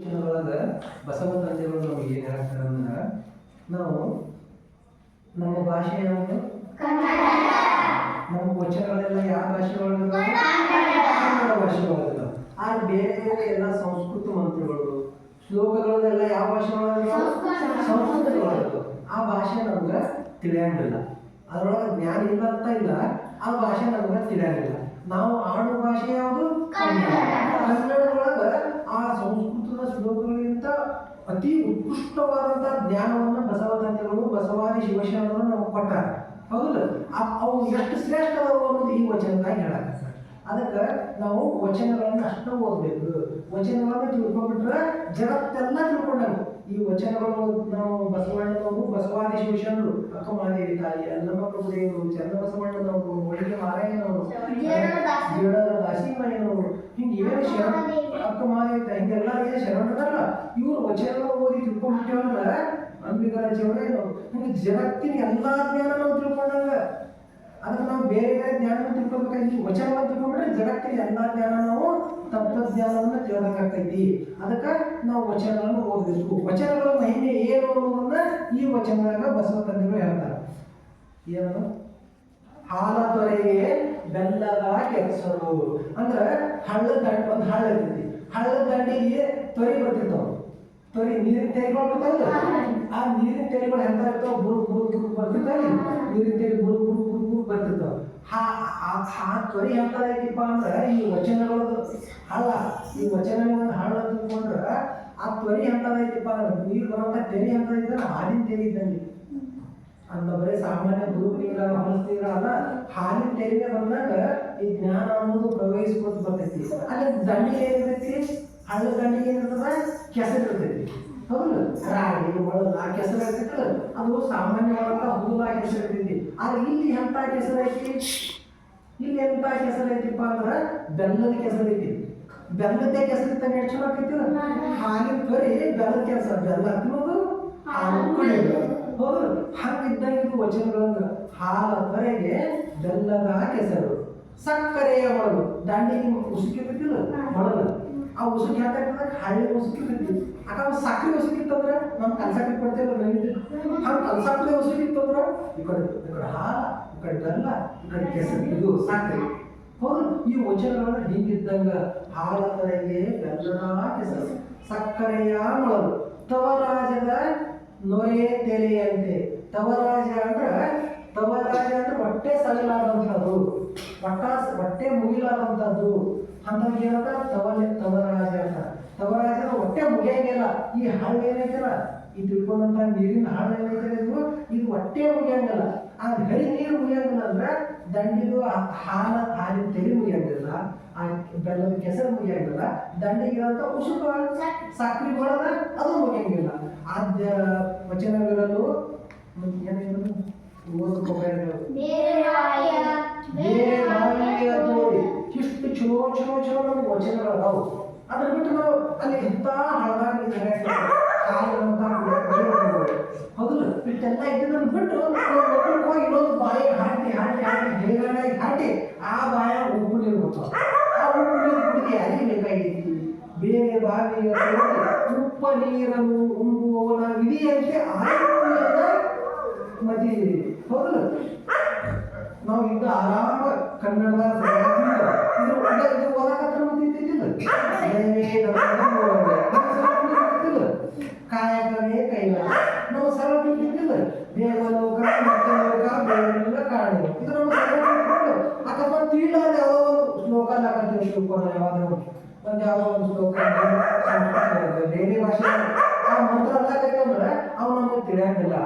ಒಳಗೆ ಬಸವ ತಂದೆಗಳು ನಮಗೆ ಏನು ಹೇಳ್ತಾರೆ ಅಂದ್ರೆ, ನಾವು ನಮ್ಮ ಭಾಷೆ ಯಾವುದು? ನಮ್ಮ ವಚನಗಳೆಲ್ಲ ಯಾವ ಭಾಷೆ ಕನ್ನಡ ಭಾಷೆ ಆದ್ರೆ ಬೇರೆ ಬೇರೆ ಎಲ್ಲ ಸಂಸ್ಕೃತ ಮಂತ್ರಗಳು, ಶ್ಲೋಕಗಳೆಲ್ಲ ಯಾವ ಭಾಷೆ ಸಂಸ್ಕೃತ ಆ ಭಾಷೆ ನಮ್ಗೆ ತಿಳಿಯಂಗಿಲ್ಲ. ಅದರೊಳಗೆ ಜ್ಞಾನ ಇಲ್ಲ ಅಂತ ಇಲ್ಲ. ಆ ಭಾಷೆ ನಮ್ಗೆ ತಿಳಿಯಂಗಿಲ್ಲ. ನಾವು ಆಡು ಭಾಷೆ ಯಾವುದು? ಕನ್ನಡದೊಳಗೆ ಆ ಸಂಸ್ಕೃತದ ಶ್ಲೋಕಗಳಿಗಿಂತ ಅತಿ ಉತ್ಕೃಷ್ಟವಾದಂತಹ ಜ್ಞಾನವನ್ನು ಬಸವ ತಂದೆಗಳು ಬಸವಾದಿ ಶಿವಶರಣರು ನಮಗೆ ಕೊಟ್ಟಾರೆ. ಹೌದು. ಅವು ಎಷ್ಟು ಶ್ರೇಷ್ಠ ಅದಾವು ಅನ್ನೋದು ಈ ವಚನದಾಗ ಸರ್ ಅದಕ್ಕೆ ನಾವು ವಚನಗಳನ್ನು ಅಷ್ಟು ಓದಬೇಕು. ವಚನಗಳನ್ನು ತಿಳ್ಕೊಂಡ್ಬಿಟ್ರೆ ಜಗತ್ತೆಲ್ಲ ತಿಳ್ಕೊಂಡಾಗ. ಈ ವಚನಗಳು ನಾವು ಬಸವಣ್ಣನವರು ಬಸವಾದಿ ಶಿವಶರಣರು ಅಕ್ಕ ಮಹಾದೇವಿ ತಾಯಿ ಅಲ್ಲಮ್ಮ ಪ್ರಭುದೇವರು ಚನ್ನಬಸವಣ್ಣನವರು ಮಾರಾಯನವರು ಜೀವನದ ದಾಸಿಮಯ್ಯನವರು ಹಿಂಗೆ ಏನು ಶರಣ ಅಕ್ಕ ಮಹಾದೇವಿ ತಾಯಿ ಹಿಂಗೆಲ್ಲ ಏನು ಶರಣರಲ್ಲ. ಇವರು ವಚನಗಳು ಓದಿ ತಿಳ್ಕೊಂಡ್ಬಿಟ್ಟೇವಂದ್ರೆ ಅಂಬಿಕರ ಜೀವನ ಹಿಂಗೆ ಜಗತ್ತಿನ ಎಲ್ಲಾ ಜ್ಞಾನ ನಾವು ತಿಳ್ಕೊಂಡಾಗ. ಅದಕ್ಕೆ ನಾವು ಬೇರೆ ಬೇರೆ ಜ್ಞಾನ ತಿಳ್ಕೊಬೇಕಾಗಿ ವಚನವನ್ನು ತಿಳ್ಕೊಂಡ್ರೆ ಜಗತ್ತಿನ ಎಲ್ಲಾ ಜ್ಞಾನ ನಾವು ತತ್ವಜ್ಞಾನವನ್ನು ತಿಳಿದಂಗಾಗ್ತೈತಿ ಅದಕ್ಕೆ ನಾವು ವಚನಗಳನ್ನು ಓದಬೇಕು. ವಚನಗಳ ಮಹಿಮೆ ಏನು ಅನ್ನೋದನ್ನ ಈ ವಚನದಾಗ ಬಸವ ತಂದೆಗಳು ಹೇಳ್ತಾರೆ. ಏನು ಹಾಲ ತೊರೆಗೆ ಬೆಲ್ಲದ ಕೆಲಸರು. ಅಂದ್ರೆ ಹಳ್ಳದ ದಂಡ ಒಂದು ಹಳ್ಳ ಇರ್ತೈತಿ. ಹಳ್ಳದ ದಂಡಿಗೆ ತೊರಿ ಬರ್ತಿರ್ತಾವ. ತೊರಿ ನೀರಿನ ಬರ್ತಾವಲ್ಲ? ಆ ನೀರಿನ ತೆರಿಗಳು ಎಂತ ಇರ್ತಾವ? ಬುರು ಬುರು ಬುರು ಬರ್ತಿರ್ತಾವ. ನೀರಿನ ತೆರಿ ಬುರು ಬುರು ಬುರು ಬುರು ಬರ್ತಿರ್ತಾವ ಹಾ, ಆ- ಎಂತ ಐತಿಪ್ಪ ಅಂದ್ರೆ ಈ ವಚನಗಳು ಅಲ್ಲ, ಈ ವಚನ ಒಂದು ಹಳ್ಳ ತಿಳ್ಕೊಂಡ್ರೆ ಆ ತ್ವರಿ ಎಂತದೈತಿಪ್ಪ ಅಂದ್ರೆ ನೀರು ಬರುವಂತ ತೆರಿ ಇದ್ರೆ ಹಾಲಿನ ತೆರಿ ಇದ್ದಂಗೆ. ಅಂತ ಬರೀ ಸಾಮಾನ್ಯ ಗುರು ನೀರ ಹೊಲಸ ನೀರ ಅಲ್ಲ, ಹಾಲಿನ ತೆರಿಗೆ ಬಂದಾಗ ಈ ಜ್ಞಾನ ಅನ್ನೋದು ಪ್ರವಹಿಸ್ಕೊತ ಬರ್ತೈತಿ. ಅಲ್ಲಿ ದಂಡಿಗೆ ಏನಿರ್ತೈತಿ ಹಳ್ಳ ದಂಡಿಗೆ ಏನಿರ್ತದ ಕೆಸರಿರ್ತೈತಿ. ಹೌದು. ರಾಗಿ ಇರ್ತೈತಲ್ಲ ಅದು ಸಾಮಾನ್ಯವಾದಂತಹ ಹುಡುಗ ಹೆಸರಿದ್ದೀವಿ ಆದ್ರೆ ಇಲ್ಲಿ ಎಂತ ಕೆಸರು ಐತಿ? ಇಲ್ಲಿ ಎಂತ ಕೆಸರು ಐತಿಪ್ಪ ಅಂದ್ರ ಬೆಲ್ಲದ ಕೆಸರೈತಿ ಐತಿ. ಬೆಲ್ಲದ ಕೆಸರು ಇದ್ದಾಗ ಎಷ್ಟು ಚಲೋ ಆಕೈತಿ ಹಾಲಿನ ಕರಿ ಬೆಲ್ಲದ ಕೆಲಸ ಬೆಲ್ಲ ತಿನ್ನೋದು ಹಾಲು ಕುಡಿಯೋದು. ಹೌದು. ಹಂಗಿದ್ದಾಗ ಇದು ವಚನಗಳಂದ್ರೆ ಹಾಲ ಬರೆಗೆ ಬೆಲ್ಲದ ಕೆಸರು. ಸಕ್ಕರೆಯ ಒಳಗು ದಾಂಡಿಗೆ ಉಸುಕಿರ್ತಿಲ್ಲ ಒಳಗ ಉಸುಕ್ ಯಾಕಾಗ್ತದ ಹಳ್ಳಿ ಉಸುಕಿರ್ತೈತಿ ಅಕ್ಕ ಸಕ್ರೆ ಉಸುಕಿತ್ತಂದ್ರ ನಮ್ಮ ಕಲ್ಸಕ್ಕೆ ಕೊಡ್ತೇವೆ ನೈವೇದ್ಯ ಹಂಗ ಕಲ್ಸಕ್ಕರೆ ಉಸುಕಿತ್ತಂದ್ರ ಈ ಕಡೆ ಈ ಕಡೆ ಹಾಲ, ಈ ಕಡೆ ಬೆಲ್ಲ, ಈ ಕಡೆ ಕೆಸರು, ಇದು ಸಕ್ಕರೆ ಹೌದು, ಈ ವಚನಗಳು ಹೀಗಿದ್ದಂಗ ಹಾಲ ತೊರೆಗೆ ಬೆಲ್ಲದ ಕೆಸರು, ಸಕ್ಕರೆಯ ಮೊಳಲು ತವರಾಜದ ನೊರೆ ತೆರೆಯಂತೆ. ತವರಾಜ ಅಂದ್ರ, ತವರಾಜ ಅಂದ್ರೆ ಹೊಟ್ಟೆ ಸರಿಲಾದಂಥದ್ದು ಹೊಟ್ಟ ಹೊಟ್ಟೆ ಮುಗಿಲಾರಂಥದ್ದು ಅಂತ ಹೇಳ್ತ ತವಲೆ ತವರಾಜ ಅಂತ. ತವರಾಜ ಹೊಟ್ಟೆ ಮುಗಿಯಂಗಿಲ್ಲ. ಈ ಹಾಳು ಏನೈತಲ್ಲ ಈ ತಿಳ್ಕೊಂಡಂತ ನೀರಿನ ಹಾಳು ಏನೈತಲ್ಲ ಇದು? ಇದು ಹೊಟ್ಟೆ ಮುಗಿಯಂಗಿಲ್ಲ. ಆ ಗರಿ ನೀರು ಮುಗಿಯಂಗಿಲ್ಲ ಅಂದ್ರೆ ದಂಡಿದು ಹಾಲ, ಹಾಲಿನ ತೆರಿ ಮುಗಿಯಂಗಿಲ್ಲ. ಆ ಬೆಲ್ಲದ ಕೆಸರು ಮುಗಿಯಂಗಿಲ್ಲ. ದಂಡಿಗಿರಂತ ಉಸುಕ, ಸಕ್ರಿ ಬಳದ ಅದು ಮುಗಿಯಂಗಿಲ್ಲ. ಆದ್ಯ ವಚನಗಳಲ್ಲೂ ಏನೇನು ಓದಬೇಕು ವಚನಗಳು ಅದಾವು ಅದ್ರ ಬಿಟ್ಟು ನಾವು ಅಲ್ಲಿ ಎಂತ ಹಳದಾಗಿ ಹೌದು, ಇಷ್ಟೆಲ್ಲ ಇದ್ದದನ್ನು ಬಿಟ್ಟು ಹೋಗಿ ಇನ್ನೊಂದು ಬಾಯಿಗೆ ಹಾಟಿ ಹಾಟಿ ಹಾಟಿ ಹೇಗಾಡಿ ಹಾಟಿ ಆ ಬಾಯ ಉಪ್ಪು ಆ ಉಪ್ಪು ನೀರು ಕುಡಿದು ಬೇಕಾಗಿತ್ತು? ಬೇರೆ ಬಾವಿಯ ಉಪ್ಪ ನೀರನ್ನು ಉಂಬುವವನ ವಿಧಿಯಂತೆ ಆಯುರ್ವೇದ ಮತ್ತೆ ಹೌದಲ್ಲ ನಾವು ಇದ್ದ ಆರಾಮ ಕನ್ನಡದ ಕಾಯಕವೇ ಕೈಲಾಸ ನಾವು ಸರ್ವ ಬಿಟ್ಟಿದ್ದಿಲ್ಲ ದೇವಲೋಕ ಮತ್ತಲೋಕ ಕಾಣು ಇದು ನಮ್ಮ ಸರ್ವ ಅಕಸ್ಮಾತ್ ತಿಳಿಲಾದ ಯಾವುದೋ ಒಂದು ಶ್ಲೋಕ ಶ್ಲೋಕ ಯಾವ್ದಾದ್ರು ಒಂದು ಯಾವ ಒಂದು ಶ್ಲೋಕ ಬೇರೆ ಭಾಷೆ, ಆ ಮಂತ್ರ ಅಂತ ಕೈಕೊಂಡ್ರೆ ಅವು ನಮಗೆ ತಿಳಿಯಂಗಿಲ್ಲ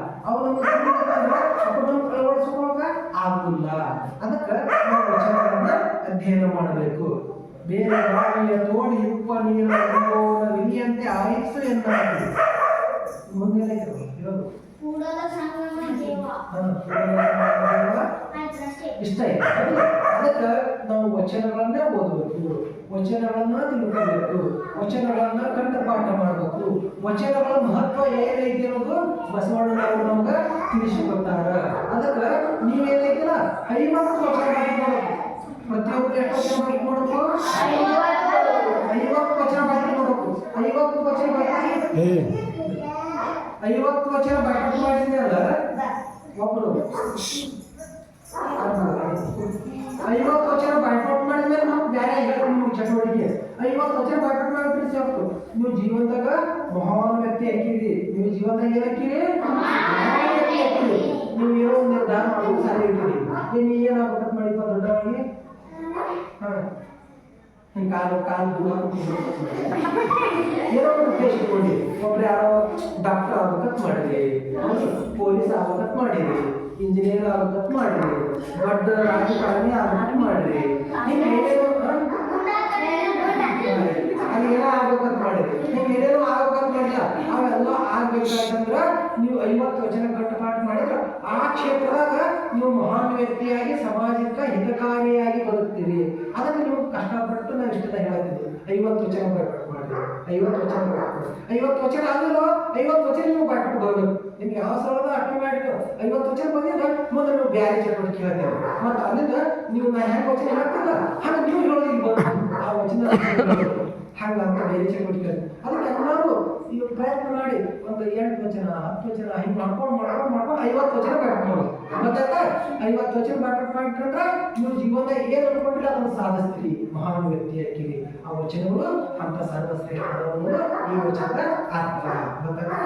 ತಿಳಿಬೇಕಂದ್ರೆ ಅವು ನಮ್ಗೆ ಅಳವಡಿಸ್ಕೊಳಕ ಆಗುಲ್ಲ ಅದಕ್ಕೆ ನಾವು ವಚನಗಳನ್ನ ಅಧ್ಯಯನ ಮಾಡಬೇಕು ಬೇರೆ ಬಾವಿಯ ತೋಡಿ ಉಪ್ಪ ನೀರು ವಿನಿಯಂತೆ ಆಯಿತು ಎಂತ ಮುಂದಿನ ಇರೋದು. ಇಷ್ಟ ಇದೆ ಅದಕ್ಕೆ ನಾವು ವಚನಗಳನ್ನೇ ಓದಬೇಕು. ವಚನಗಳನ್ನ ತಿಳ್ಕೋಬೇಕು ವಚನಗಳನ್ನ ಕಂಠಪಾಠ ಮಾಡಬೇಕು. ವಚನಗಳ ಮಹತ್ವ ಏನೈತಿ ಅನ್ನೋದು ಬಸವಣ್ಣನವರು ನಮ್ಗೆ ತಿಳಿಸಿಕೊಡ್ತಾರ ಅದಕ್ಕೆ ನೀವೇನೈತಿಲ್ಲ ಐವತ್ತು ವಚನ ಎಷ್ಟು ವಚನ ಪಾಠ ಮಾಡಬೇಕು ಐವತ್ತು ವಚನ ಪಾಠ ಮಾಡಬೇಕು ಐವತ್ತು ವಚನ ಬೈಪಾಟ್ ಐವತ್ತು ವಚನ ಬೈಪಾಟ್ ಮಾಡಿದ್ಮೇಲೆ ಒಬ್ರು ಐವತ್ತು ವಚನ ಬೈಪಾಟ್ ಮಾಡಿದ್ಮೇಲೆ ನಾವು ಬೇರೆ ಹೇಳ್ತೀನಿ ನಿಮ್ಗೆ ಚಟುವಟಿಕೆ ಐವತ್ತು ವಚನ ಬೈಪಾಟ್ ಮಾಡಿಬಿಟ್ರೆ ಸಾಕು ನೀವು ಜೀವನದಾಗ ಮಹಾನ್ ವ್ಯಕ್ತಿ ಹಾಕಿರಿ ನೀವು ಜೀವನದಾಗ ಏನು ಹಾಕಿರಿ ಮಹಾನ್ ವ್ಯಕ್ತಿ ಹಾಕಿರಿ ನೀವು ಏನೋ ಒಂದು ನಿರ್ಧಾರ ಮಾಡೋದು ಸರಿ ಇಟ್ಟಿರಿ ನೀನು ಏನಾಗ್ಬೇಕಂತ ಮಾಡಿಪ್ಪ ದೊಡ್ಡವಾಗಿ ಹಾಂ ಹಿಂಗೆ ಕಾಲು ಕಾಲು ಏನೋ ಒಂದು ಉದ್ದೇಶ ಒಬ್ರು ಯಾರೋ ಡಾಕ್ಟರ್ ಆಗ್ಬೇಕಂತ ಪೊಲೀಸ್ ಆಗ್ಬೇಕಂತ ಮಾಡ್ರಿ ಇಂಜಿನಿಯರ್ ಆಗ್ಬೇಕಂತ ಮಾಡಿರಿ ದೊಡ್ಡ ರಾಜಕಾರಣಿ ಆಗ್ಬೇಕಂತ ಮಾಡಿರಿ ಹಿಂಗೆ ಏನೇನೋ ಅಲ್ಲಿ ಏನೋ ಆಗ್ಬೇಕಂತ ಮಾಡಿರಿ ಹಿಂಗೆ ಏನೇನೋ ಆಗ್ಬೇಕಂತ ಮಾಡಿಲ್ಲ ಅವೆಲ್ಲ ಆಗ್ಬೇಕಾಯ್ತಂದ್ರ ನೀವು ಐವತ್ತು ವಚನ ಕಟ್ಟುಪಾಠ ಮಾಡಿದ್ರೆ ಆ ಕ್ಷೇತ್ರದಾಗ ನೀವು ಮಹಾನ್ ವ್ಯಕ್ತಿಯಾಗಿ, ಸಮಾಜಕ್ಕೆ ಹಿತಕಾರಿಯಾಗಿ ಬದುಕ್ತೀರಿ. ಅದನ್ನು ನೀವು ಕಷ್ಟಪಟ್ಟು ನಾವು ಇಷ್ಟದ ಹೇಳ್ತೀವಿ ಐವತ್ತು ವಚನ ಬರ್ಬೇಕು ಮಾಡಿ ಐವತ್ತು ವಚನ ಐವತ್ತು ವಚನ ಆದ್ರೂ ಐವತ್ತು ವಚನ ನೀವು ಬರಬೇಕು ನಿಮ್ಗೆ ಯಾವ ಸಲದ ಮಾಡಿದ್ರು ಐವತ್ತು ವಚನ ಬಂದಿದ್ರೆ ಮೊದಲು ನೀವು ಬ್ಯಾರೆ ಚಟುವಟಿಕೆ ಹೇಳ್ತೇವೆ ಮತ್ತೆ ಅಲ್ಲಿಂದ ನೀವು ನಾ ಹೆಂಗೆ ವಚನ ಹೇಳ್ತಿಲ್ಲ ಹಾಗೆ ನೀವು ಹೇಳೋದು ಆ ವಚನ ಹಂಗ ಅಂತ ಬೇರೆ ಚಟುವಟಿಕೆ ಅದಕ್ಕೆ ಎಲ್ಲರೂ ಈಗ ಪ್ರಯತ್ನ ಮಾಡಿ ಒಂದು ಎಂಟು ವಚನ, ಹತ್ತು ವಚನ, ಹಿಂಗೆ ಮಾಡ್ಕೊಂಡು ಮಾಡ್ಕೊಂಡು ಮಾಡ್ಕೊಂಡು ಐವತ್ತು ವಚನ ಬ್ಯಾಟ್ ಮಾಡೋದು ಗೊತ್ತಾಯ್ತ ಐವತ್ತು ವಚನ ಬ್ಯಾಟ್ ಮಾಡ್ಕೊಂಡ್ರೆ ನೀವು ಜೀವನ ಏನು ಅನ್ಕೊಂಡ್ರೆ ಅದನ್ನು ಸಾಧಿಸ್ತೀರಿ. ಮಹಾನ್ ವ್ಯಕ್ತಿ ಹಾಕಿರಿ ಆ ವಚನಗಳು ಅಂತ ಸರ್ವಶ್ರೇಷ್ಠ ಈ ವಚನದ ಅರ್ಥ. ಗೊತ್ತಾಯ್ತಾ